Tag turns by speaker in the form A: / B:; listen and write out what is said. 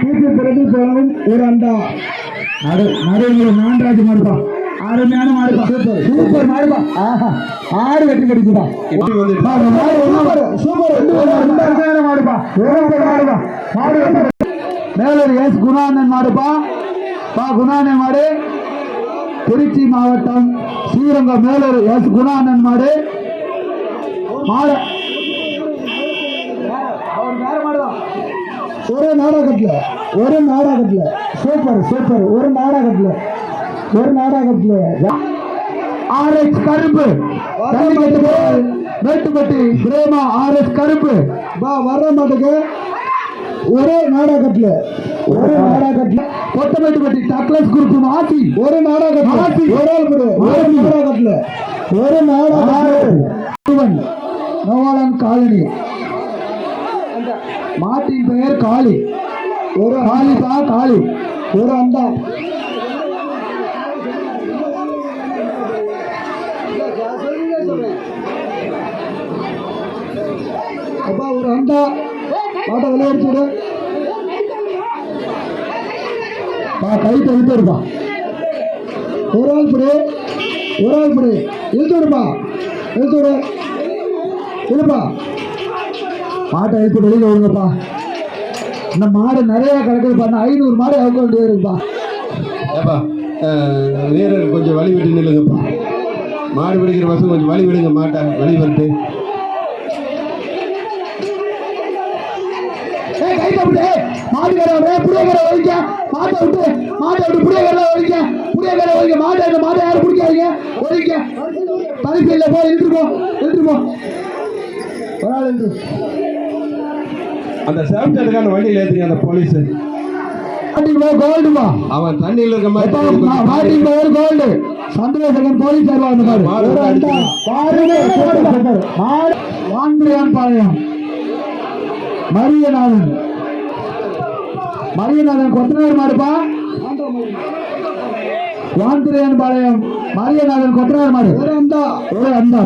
A: தூக்கி பிறகு ஒரு அண்டா. நான்காவது அருமையான சூப்பர் சூப்பர் ஆஹா ஆறு கிடைக்குதா சூப்பர் அருமையான மாடு மேலூர் எஸ் குணானன் மாடுப்பா பா குணானன் மாடு. திருச்சி மாவட்டம் ஸ்ரீரங்கம். மேலூர் எஸ் குணானன் மாடு. மாடு ஒரு நாடகத்துல ஒரு நாடகத்துல. சூப்பர் சூப்பர் ஒரு நாடகத்துல ஒரு நாடகத்துல. ஆர்எஸ் கரும்பு. மேட்டுப்பட்டி பிரேமா ஆர்எஸ் கரும்பு. பா வர்ற மாட்டுக்கு ஒரே நாடகத்துல ஒரு நாடகத்துல. கொட்டமேட்டுப்பட்டி டக்ளஸ் குரூப் ஆசி ஒரு நாடகத்துல ஆசி ஒரு ஆள் கொடு. ஒரு நாடகத்துல. ஒரு நாடகம் நோவாளன் காலனி. மாட்டின் பெயர் காளி. ஒரு காளிப்பா காளி. ஒரு அண்டா. அப்பா ஒரு அண்டா. மாட்டை விளையாடுச்சு கை தவிட்டு இருப்பா ஒரு ஆள் பிடி. ஒரு ஆள் பிடி. இழுத்து விடுப்பா. இழுத்து விடு. மாட்டை இழுத்து வெளியில் விடுங்கப்பா இந்த மாடு நிறைய கிடக்குதுப்பா நான் ஐநூறு மாடு அவங்க வேண்டியது இருக்குப்பா
B: ஏப்பா வீரர் கொஞ்சம் வழி விட்டு நில்லுங்கப்பா. மாடு பிடிக்கிற பசங்க கொஞ்சம் வழி விடுங்க மாட்டை வழி
A: தப்பிட்டு மாடு கடை புளிய கடை ஒழிக்க. மாட்டை விட்டு மாட்டை விட்டு புளிய கடை ஒழிக்க. புளிய கடை ஒழிக்க. மாட்டை இந்த மாட்டை யாரும் பிடிக்காதீங்க. ஒழிக்க. பரிசு இல்லை போ இழுத்துட்டு போ இழுத்துட்டு போ. ஒரு ஆள் இழுத்து
B: அந்த வண்டியில் ஏற்றுங்க அந்த போலீஸ்
A: கோல்டுமா
B: அவன் தண்ணியில் இருக்க மாதிரி
A: கோல்டு சந்திரசேகர் போலீஸ் வான்பிரியான் பாளையம் மரியநாதன். மரியநாதன் கொத்தனார் மாடுப்பா. வான்பிரியான் பாளையம் மரியநாதன் கொத்தனார் மாடு. ஒரு அண்டா.